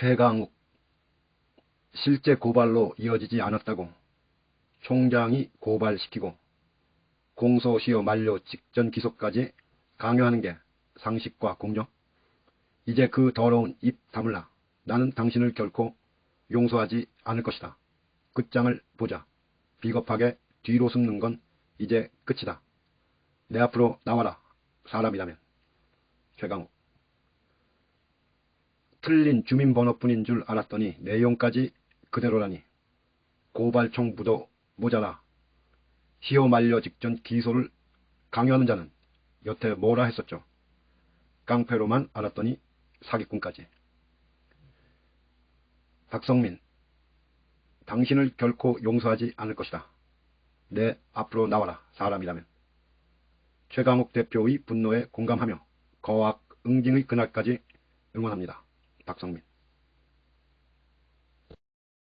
최강욱 실제 고발로 이어지지 않았다고 총장이 고발시키고 공소시효 만료 직전 기소까지 강요하는 게 상식과 공정? 이제 그 더러운 입 다물라. 나는 당신을 결코 용서하지 않을 것이다. 끝장을 보자. 비겁하게 뒤로 숨는 건 이제 끝이다. 내 앞으로 나와라. 사람이라면. 최강욱. 틀린 주민번호뿐인 줄 알았더니 내용까지 그대로라니. 고발총 부도 모자라. 시효 만료 직전 기소를 강요하는 자는 여태 뭐라 했었죠. 깡패로만 알았더니 사기꾼까지. 박성민, 당신을 결코 용서하지 않을 것이다. 내 앞으로 나와라, 사람이라면. 최강욱 대표의 분노에 공감하며 거악 응징의 그날까지 응원합니다. 박성민.